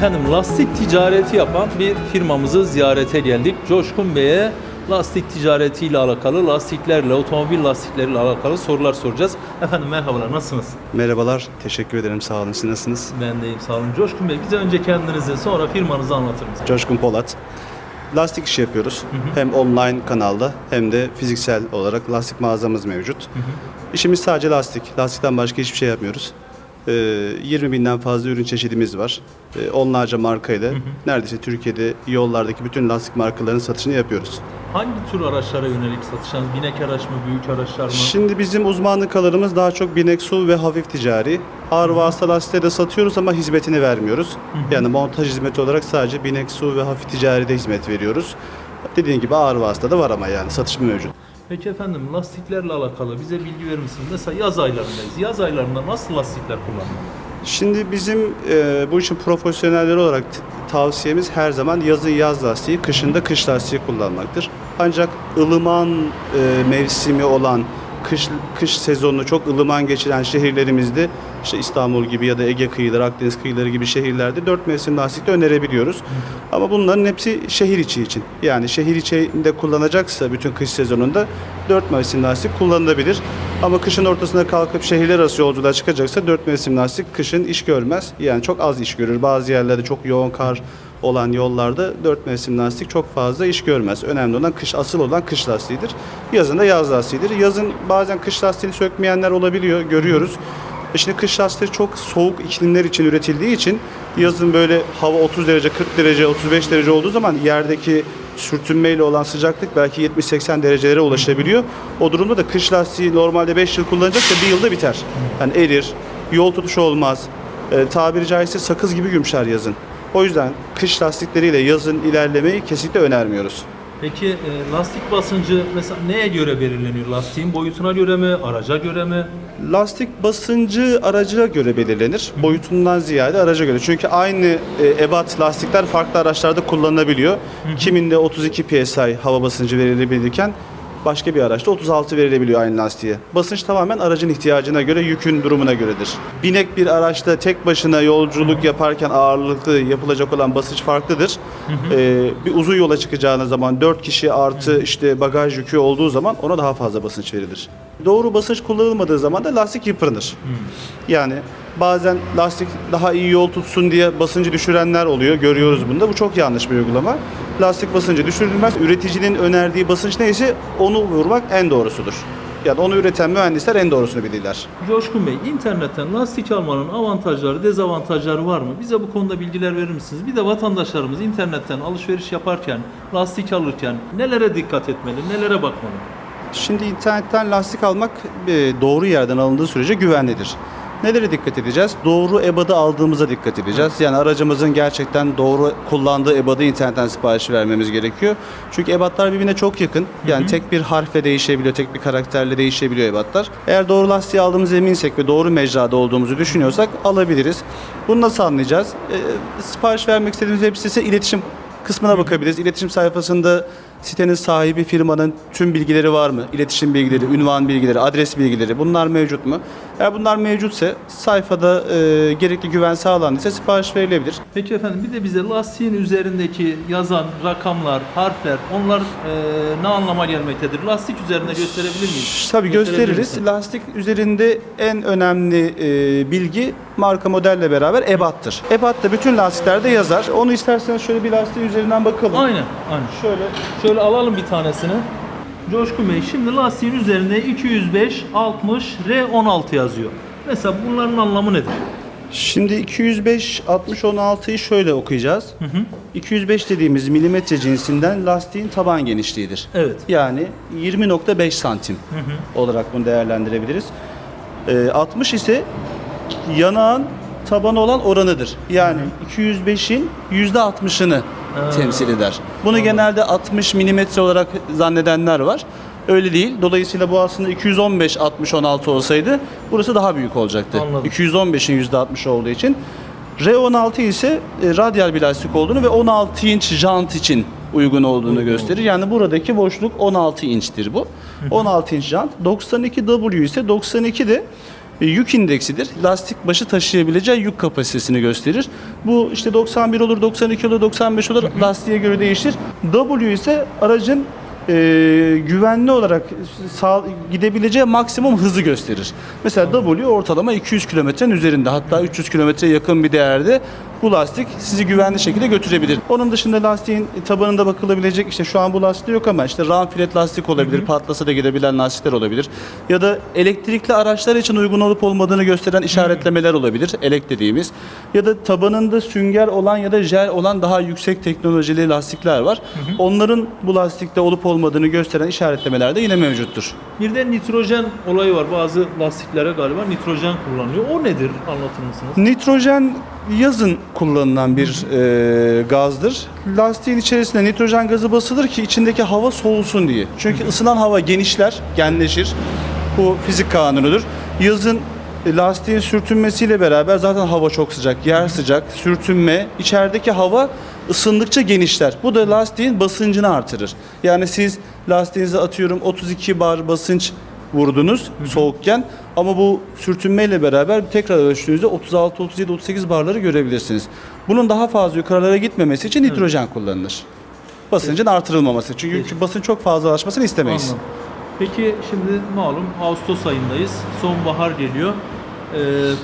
Efendim lastik ticareti yapan bir firmamızı ziyarete geldik. Coşkun Bey'e lastik ticaretiyle alakalı, lastiklerle, otomobil lastikleriyle alakalı sorular soracağız. Efendim merhabalar, nasılsınız? Merhabalar, teşekkür ederim. Sağ olun. Siz nasılsınız? Ben deyim, sağ olun. Coşkun Bey, bize önce kendinizi, sonra firmanızı anlatır mısınız? Coşkun Polat. Lastik işi yapıyoruz. Hem online kanalda hem de fiziksel olarak lastik mağazamız mevcut. İşimiz sadece lastik. Lastikten başka hiçbir şey yapmıyoruz. Ee, 20 binden fazla ürün çeşidimiz var. Ee, onlarca markayla neredeyse Türkiye'de yollardaki bütün lastik markalarının satışını yapıyoruz. Hangi tür araçlara yönelik satışınız? Binek araç mı, büyük araçlar mı? Şimdi bizim uzmanlık alanımız daha çok binek su ve hafif ticari. Ağır vasıta lastiğe de satıyoruz ama hizmetini vermiyoruz. Yani montaj hizmeti olarak sadece binek su ve hafif ticaride hizmet veriyoruz. Dediğim gibi ağır vasıta da var ama yani satış mevcut. Peki efendim lastiklerle alakalı bize bilgi verir misiniz? Mesela yaz aylarındayız. Yaz aylarında nasıl lastikler kullanmalı? Şimdi bizim e, bu işin profesyonelleri olarak tavsiyemiz her zaman yazın yaz lastiği, kışın da kış lastiği kullanmaktır. Ancak ılıman e, mevsimi olan kış kış sezonunu çok ılıman geçiren şehirlerimizde işte İstanbul gibi ya da Ege kıyıları, Akdeniz kıyıları gibi şehirlerde dört mevsim lastik de önerebiliyoruz. Ama bunların hepsi şehir içi için. Yani şehir içinde kullanacaksa bütün kış sezonunda dört mevsim lastik kullanılabilir. Ama kışın ortasında kalkıp şehirler arası yolculuğa çıkacaksa dört mevsim lastik kışın iş görmez. Yani çok az iş görür. Bazı yerlerde çok yoğun kar olan yollarda dört mevsim lastik çok fazla iş görmez. Önemli olan kış asıl olan kış lastiğidir. Yazın da yaz lastiğidir. Yazın bazen kış lastiğini sökmeyenler olabiliyor, görüyoruz. E Şimdi kış lastiği çok soğuk iklimler için üretildiği için yazın böyle hava 30 derece, 40 derece, 35 derece olduğu zaman yerdeki sürtünmeyle olan sıcaklık belki 70-80 derecelere ulaşabiliyor. O durumda da kış lastiği normalde 5 yıl kullanacaksa bir yılda biter. Yani erir, yol tutuşu olmaz. E, tabiri caizse sakız gibi yumuşar yazın. O yüzden kış lastikleriyle yazın ilerlemeyi kesinlikle önermiyoruz. Peki e, lastik basıncı mesela neye göre belirleniyor? Lastiğin boyutuna göre mi, araca göre mi? Lastik basıncı araca göre belirlenir. Boyutundan ziyade araca göre. Çünkü aynı e, ebat lastikler farklı araçlarda kullanılabiliyor. Kiminde 32 psi hava basıncı verilebilirken başka bir araçta 36 verilebiliyor aynı lastiğe. Basınç tamamen aracın ihtiyacına göre, yükün durumuna göredir. Binek bir araçta tek başına yolculuk yaparken ağırlıklı yapılacak olan basınç farklıdır. Ee, bir uzun yola çıkacağınız zaman 4 kişi artı işte bagaj yükü olduğu zaman ona daha fazla basınç verilir. Doğru basınç kullanılmadığı zaman da lastik yıpranır. Yani bazen lastik daha iyi yol tutsun diye basıncı düşürenler oluyor. Görüyoruz bunda. Bu çok yanlış bir uygulama. Lastik basıncı düşürülmez. Üreticinin önerdiği basınç neyse onu vurmak en doğrusudur. Yani onu üreten mühendisler en doğrusunu bilirler. Coşkun Bey, internetten lastik almanın avantajları, dezavantajları var mı? Bize bu konuda bilgiler verir misiniz? Bir de vatandaşlarımız internetten alışveriş yaparken, lastik alırken nelere dikkat etmeli, nelere bakmalı? Şimdi internetten lastik almak e, doğru yerden alındığı sürece güvenlidir. Nelere dikkat edeceğiz? Doğru ebadı aldığımıza dikkat edeceğiz. Yani aracımızın gerçekten doğru kullandığı ebadı internetten sipariş vermemiz gerekiyor. Çünkü ebatlar birbirine çok yakın. Yani tek bir harfle değişebiliyor, tek bir karakterle değişebiliyor ebatlar. Eğer doğru lastiği aldığımız eminsek ve doğru mecrada olduğumuzu düşünüyorsak alabiliriz. Bunu nasıl anlayacağız? E, sipariş vermek istediğimiz web sitesi iletişim kısmına bakabiliriz. İletişim sayfasında sitenin sahibi firmanın tüm bilgileri var mı? İletişim bilgileri, ünvan bilgileri, adres bilgileri bunlar mevcut mu? Eğer bunlar mevcutsa sayfada e, gerekli güven sağlandıysa sipariş verilebilir. Peki efendim bir de bize lastiğin üzerindeki yazan rakamlar, harfler onlar e, ne anlama gelmektedir? Lastik üzerinde gösterebilir miyiz? Tabii Gösterebilir gösteririz. misin? Lastik üzerinde en önemli e, bilgi marka modelle beraber ebattır. Ebat da bütün lastiklerde yazar. Onu isterseniz şöyle bir lastiğin üzerinden bakalım. Aynen, aynen. Şöyle Şöyle alalım bir tanesini. Coşkun Bey şimdi lastiğin üzerinde 205 60 R16 yazıyor. Mesela bunların anlamı nedir? Şimdi 205 60 16'yı şöyle okuyacağız. 205 dediğimiz milimetre cinsinden lastiğin taban genişliğidir. Evet. Yani 20.5 santim olarak bunu değerlendirebiliriz. Ee, 60 ise yanağın tabana olan oranıdır. Yani 205'in %60'ını temsil eder. Bunu genelde 60 milimetre olarak zannedenler var. Öyle değil. Dolayısıyla bu aslında 215 60 16 olsaydı burası daha büyük olacaktı. Anladım. 215'in %60 olduğu için. R16 ise e, radyal bir lastik olduğunu ve 16 inç jant için uygun olduğunu gösterir. Yani buradaki boşluk 16 inçtir bu. 16 inç jant. 92W ise 92 de yük indeksidir. Lastik başı taşıyabileceği yük kapasitesini gösterir. Bu işte 91 olur, 92 olur, 95 olur. Lastiğe göre değişir. W ise aracın e, güvenli olarak sağ, gidebileceği maksimum hızı gösterir. Mesela W ortalama 200 kilometrenin üzerinde hatta 300 kilometreye yakın bir değerde bu lastik sizi güvenli şekilde götürebilir. Onun dışında lastiğin tabanında bakılabilecek işte şu an bu lastikte yok ama işte ram filet lastik olabilir, patlasa da gidebilen lastikler olabilir. Ya da elektrikli araçlar için uygun olup olmadığını gösteren işaretlemeler olabilir, elek dediğimiz. Ya da tabanında sünger olan ya da jel olan daha yüksek teknolojili lastikler var. Onların bu lastikte olup olmadığını gösteren işaretlemeler de yine mevcuttur. Bir de nitrojen olayı var. Bazı lastiklere galiba nitrojen kullanılıyor. O nedir? Anlatır mısınız? Nitrojen yazın kullanılan bir e, gazdır. Lastiğin içerisine nitrojen gazı basılır ki içindeki hava soğusun diye. Çünkü ısınan hava genişler, genleşir. Bu fizik kanunudur. Yazın e, lastiğin sürtünmesiyle beraber zaten hava çok sıcak, yer sıcak, sürtünme, içerideki hava ısındıkça genişler. Bu da lastiğin basıncını artırır. Yani siz lastiğinize atıyorum 32 bar basınç vurdunuz soğukken ama bu sürtünmeyle beraber tekrar ölçtüğünüzde 36, 37, 38 barları görebilirsiniz. Bunun daha fazla yukarılara gitmemesi için nitrojen kullanılır. Basıncın artırılmaması. Çünkü Peki. basın çok fazlalaşmasını istemeyiz. Anladım. Peki şimdi malum Ağustos ayındayız. Sonbahar geliyor. Ee,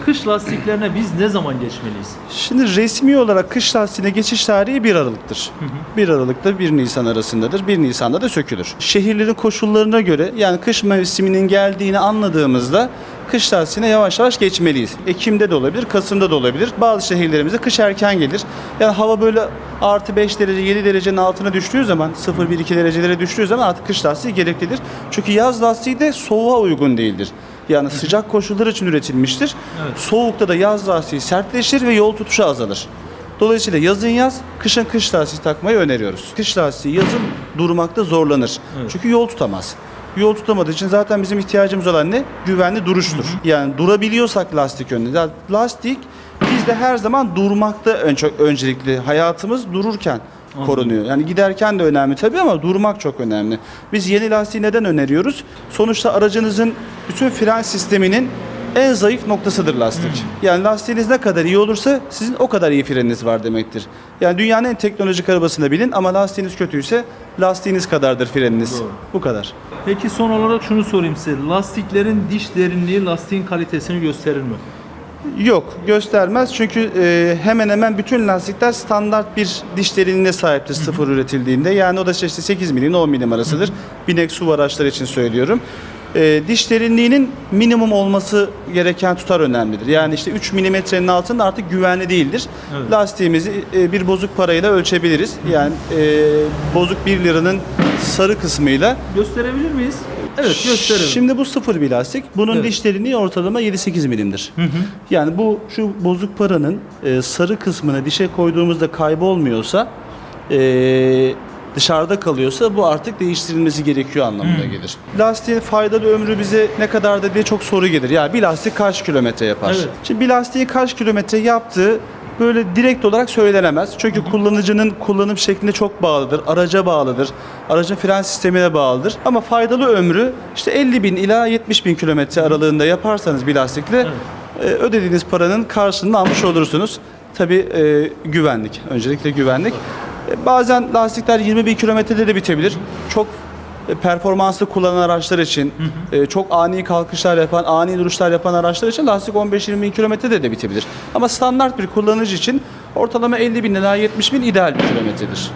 kış lastiklerine biz ne zaman geçmeliyiz? Şimdi resmi olarak kış lastiğine geçiş tarihi 1 Aralık'tır. 1 Aralık'ta 1 Nisan arasındadır. 1 Nisan'da da sökülür. Şehirlerin koşullarına göre yani kış mevsiminin geldiğini anladığımızda kış lastiğine yavaş yavaş geçmeliyiz. Ekim'de de olabilir, Kasım'da da olabilir. Bazı şehirlerimizde kış erken gelir. Yani hava böyle artı 5 derece, 7 derecenin altına düştüğü zaman 0-1-2 derecelere düştüğü zaman artık kış lastiği gereklidir. Çünkü yaz lastiği de soğuğa uygun değildir. Yani sıcak koşullar için üretilmiştir. Evet. Soğukta da yaz lastiği sertleşir ve yol tutuşu azalır. Dolayısıyla yazın yaz, kışın kış lastiği takmayı öneriyoruz. Kış lastiği yazın durmakta zorlanır. Evet. Çünkü yol tutamaz. Yol tutamadığı için zaten bizim ihtiyacımız olan ne? Güvenli duruştur. Yani durabiliyorsak lastik yönünde. Yani lastik bizde her zaman durmakta öncelikli. Hayatımız dururken. Korunuyor. Yani giderken de önemli tabii ama durmak çok önemli. Biz yeni lastiği neden öneriyoruz? Sonuçta aracınızın bütün fren sisteminin en zayıf noktasıdır lastik. Yani lastiğiniz ne kadar iyi olursa sizin o kadar iyi freniniz var demektir. Yani dünyanın en teknolojik arabasını bilin ama lastiğiniz kötüyse lastiğiniz kadardır freniniz. Doğru. Bu kadar. Peki son olarak şunu sorayım size. Lastiklerin diş derinliği lastiğin kalitesini gösterir mi? Yok göstermez çünkü e, hemen hemen bütün lastikler standart bir diş derinliğine sahiptir sıfır üretildiğinde. Yani o da işte 8 milim 10 milim arasıdır. Binek su araçları için söylüyorum. E, diş derinliğinin minimum olması gereken tutar önemlidir. Yani işte 3 milimetrenin altında artık güvenli değildir. Evet. Lastiğimizi e, bir bozuk parayla ölçebiliriz. Yani e, bozuk 1 liranın sarı kısmıyla Gösterebilir miyiz? Evet gösterelim. Şimdi bu sıfır bir lastik. Bunun Evet. diş derinliği ortalama 7-8 milimdir. Yani bu şu bozuk paranın e, sarı kısmını dişe koyduğumuzda kaybolmuyorsa e, dışarıda kalıyorsa bu artık değiştirilmesi gerekiyor anlamına gelir. Lastiğin faydalı ömrü bize ne kadar da diye çok soru gelir. Ya bir lastik kaç kilometre yapar? Evet. Şimdi bir lastiği kaç kilometre yaptığı böyle direkt olarak söylenemez. Çünkü kullanıcının kullanım şekline çok bağlıdır. Araca bağlıdır. Aracın fren sistemine bağlıdır. Ama faydalı ömrü işte 50 bin ila 70 bin kilometre aralığında yaparsanız bir lastikle e, ödediğiniz paranın karşılığını almış olursunuz. Tabii e, güvenlik. Öncelikle güvenlik. E, bazen lastikler 20 bin kilometrede de bitebilir. Çok performanslı kullanan araçlar için, e, çok ani kalkışlar yapan, ani duruşlar yapan araçlar için lastik 15-20 bin kilometrede de bitebilir. Ama standart bir kullanıcı için ortalama 50 bin ila 70 bin ideal bir kilometredir.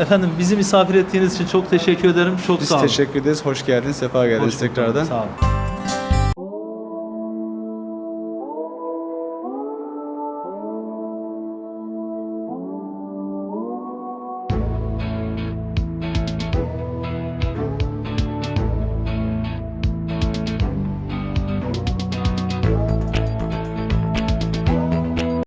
Efendim bizi misafir ettiğiniz için çok teşekkür ederim. Çok Biz sağ olun. teşekkür ederiz. Hoş geldiniz, sefa geldiniz Hoş tekrardan. Sağ olun.